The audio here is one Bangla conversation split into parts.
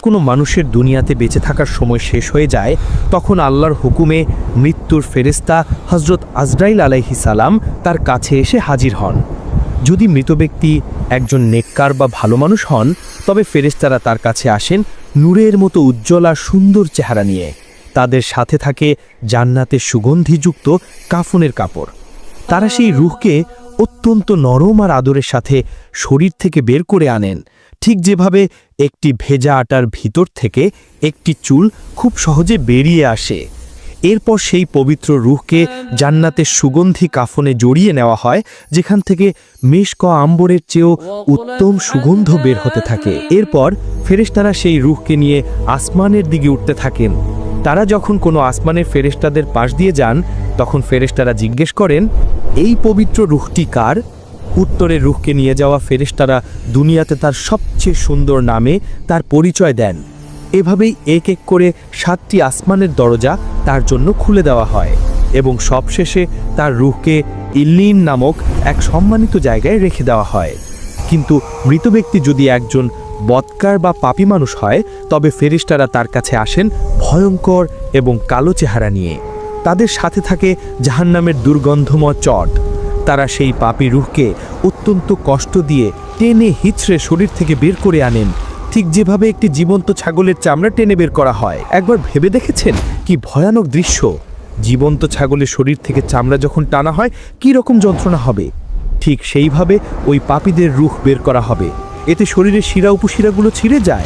কোনো মানুষের দুনিয়াতে বেঁচে থাকার সময় শেষ হয়ে যায়, তখন আল্লাহর হুকুমে মৃত্যুর ফেরেস্তা হজরত আজরাইল আলাইহি সালাম তার কাছে এসে হাজির হন। যদি মৃত ব্যক্তি একজন নেককার বা ভালো মানুষ হন, তবে ফেরেস্তারা তার কাছে আসেন নূরের মতো উজ্জ্বল আর সুন্দর চেহারা নিয়ে। তাদের সাথে থাকে জান্নাতের সুগন্ধিযুক্ত কাফনের কাপড়। তারা সেই রুহকে অত্যন্ত নরম আর আদরের সাথে শরীর থেকে বের করে আনেন। ঠিক যেভাবে একটি ভেজা আটার ভিতর থেকে একটি চুল খুব সহজে বেরিয়ে আসে। এরপর সেই পবিত্র রুহকে জান্নাতের সুগন্ধি কাফনে জড়িয়ে নেওয়া হয়, যেখান থেকে মেশক আম্বরের চেয়েও উত্তম সুগন্ধ বের হতে থাকে। এরপর ফেরেশতারা সেই রুহকে নিয়ে আসমানের দিকে উঠতে থাকেন। তারা যখন কোনো আসমানের ফেরেশতাদের পাশ দিয়ে যান, তখন ফেরেশতারা জিজ্ঞেস করেন, এই পবিত্র রুহটি কার? উত্তরে রুখকে নিয়ে যাওয়া ফেরেশতারা দুনিয়াতে তার সবচেয়ে সুন্দর নামে তার পরিচয় দেন। এভাবেই এক এক করে সাতটি আসমানের দরজা তার জন্য খুলে দেওয়া হয় এবং সবশেষে তার রুহকে ইল্লিন নামক এক সম্মানিত জায়গায় রেখে দেওয়া হয়। কিন্তু মৃত ব্যক্তি যদি একজন বৎকার বা পাপী মানুষ হয়, তবে ফেরিস্তারা তার কাছে আসেন ভয়ঙ্কর এবং কালো চেহারা নিয়ে। তাদের সাথে থাকে জাহান্নামের দুর্গন্ধময় চট। তারা সেই পাপী রুহকে অত্যন্ত কষ্ট দিয়ে টেনে হিচড়ে শরীর থেকে বের করে আনেন। ঠিক যেভাবে একটি জীবন্ত ছাগলের চামড়া টেনে বের করা হয়। একবার ভেবে দেখেছেন কি ভয়ানক দৃশ্য? জীবন্ত ছাগলের শরীর থেকে চামড়া যখন টানা হয়, কী রকম যন্ত্রণা হবে? ঠিক সেইভাবে ওই পাপীদের রুখ বের করা হবে। এতে শরীরের শিরা উপশিরাগুলো ছিঁড়ে যায়।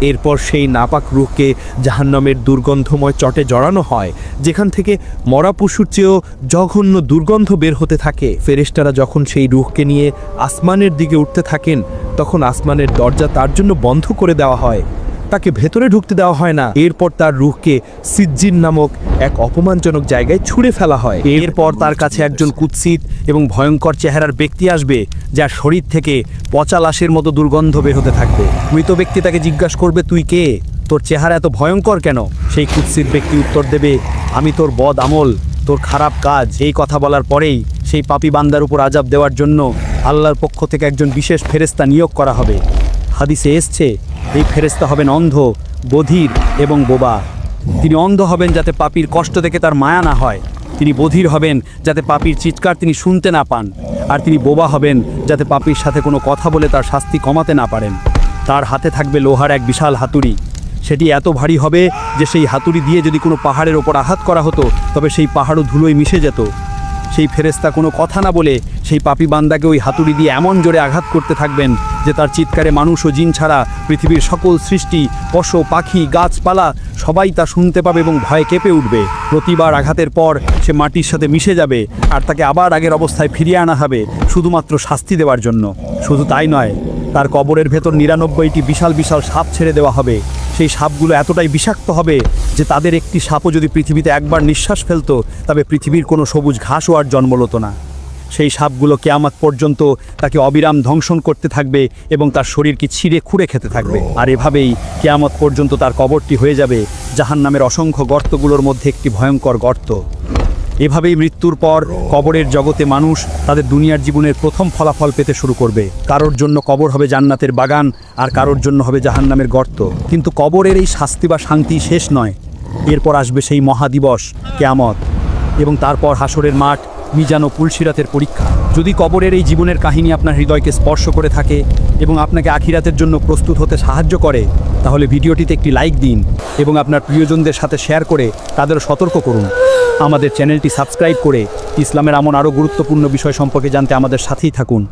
এরপর সেই নাপাক রুখকে জাহান্নামের দুর্গন্ধময় চটে জড়ানো হয়, যেখান থেকে মরা পশুর চেয়েও জঘন্য দুর্গন্ধ বের হতে থাকে। ফেরেস্টারা যখন সেই রুখকে নিয়ে আসমানের দিকে উঠতে থাকেন, তখন আসমানের দরজা তার জন্য বন্ধ করে দেওয়া হয়। তাকে ভেতরে ঢুকতে দেওয়া হয় না। এরপর তার রুহকে সিজ্জিন নামক এক অপমানজনক জায়গায় ছুঁড়ে ফেলা হয়। এরপর তার কাছে একজন কুৎসিত এবং ভয়ঙ্কর চেহারার ব্যক্তি আসবে যার শরীর থেকে পচা লাশের মতো দুর্গন্ধ বের হতে থাকবে। মৃত ব্যক্তি তাকে জিজ্ঞাসা করবে, তুই কে? তোর চেহারা এত ভয়ঙ্কর কেন? সেই কুৎসিত ব্যক্তি উত্তর দেবে, আমি তোর বদ আমল, তোর খারাপ কাজ। এই কথা বলার পরেই সেই পাপী বান্দার উপর আজাব দেওয়ার জন্য আল্লাহর পক্ষ থেকে একজন বিশেষ ফেরেস্তা নিয়োগ করা হবে। হাদিসে এসছে এই ফেরেস্তা হবেন অন্ধ, বধির এবং বোবা। তিনি অন্ধ হবেন যাতে পাপির কষ্ট দেখে তার মায়া না হয়। তিনি বধির হবেন যাতে পাপির চিৎকার তিনি শুনতে না পান। আর তিনি বোবা হবেন যাতে পাপির সাথে কোনো কথা বলে তার শাস্তি কমাতে না পারেন। তার হাতে থাকবে লোহার এক বিশাল হাতুড়ি। সেটি এত ভারী হবে যে সেই হাতুড়ি দিয়ে যদি কোনো পাহাড়ের ওপর আঘাত করা হতো, তবে সেই পাহাড়ও ধুলোয় মিশে যেত। সেই ফেরেস্তা কোনো কথা না বলে সেই পাপি বান্দাকে ওই হাতুড়ি দিয়ে এমন জোরে আঘাত করতে থাকবেন যে তার চিৎকারে মানুষ ও জিন ছাড়া পৃথিবীর সকল সৃষ্টি, পশু, পাখি, গাছপালা সবাই তা শুনতে পাবে এবং ভয়ে কেঁপে উঠবে। প্রতিবার আঘাতের পর সে মাটির সাথে মিশে যাবে আর তাকে আবার আগের অবস্থায় ফিরিয়ে আনা হবে শুধুমাত্র শাস্তি দেওয়ার জন্য। শুধু তাই নয় তার কবরের ভেতর নিরানব্বইটি বিশাল বিশাল সাপ ছেড়ে দেওয়া হবে। সেই সাপগুলো এতটাই বিষাক্ত হবে যে তাদের একটি সাপও যদি পৃথিবীতে একবার নিঃশ্বাস ফেলতো, তবে পৃথিবীর কোনো সবুজ ঘাসও আর জন্ম হতো না। সেই সাপগুলো কেয়ামত পর্যন্ত তাকে অবিরাম ধ্বংসন করতে থাকবে এবং তার শরীরকে ছিঁড়ে খুঁড়ে খেতে থাকবে। আর এভাবেই কেয়ামত পর্যন্ত তার কবরটি হয়ে যাবে। জাহান্নামের অসংখ্য গর্তগুলোর মধ্যে একটি ভয়ঙ্কর গর্ত। এভাবেই মৃত্যুর পর কবরের জগতে মানুষ তাদের দুনিয়ার জীবনের প্রথম ফলাফল পেতে শুরু করবে। কারোর জন্য কবর হবে জান্নাতের বাগান, আর কারোর জন্য হবে জাহান্নামের গর্ত। কিন্তু কবরের এই শাস্তি বা শান্তি শেষ নয়। এরপর আসবে সেই মহাদিবস, কেয়ামত। এবং তারপর হাসরের মাঠ মিজান ও পুলসিরাতের পরীক্ষা। যদি কবরের এই জীবনের কাহিনী আপনার হৃদয়কে স্পর্শ করে থাকে এবং আপনাকে আখিরাতের জন্য প্রস্তুত হতে সাহায্য করে, তাহলে ভিডিওটিতে একটি লাইক দিন এবং আপনার প্রিয়জনদের সাথে শেয়ার করে তাদের সতর্ক করুন। আমাদের চ্যানেলটি সাবস্ক্রাইব করে ইসলামের এমন আরও গুরুত্বপূর্ণ বিষয় সম্পর্কে জানতে আমাদের সাথেই থাকুন।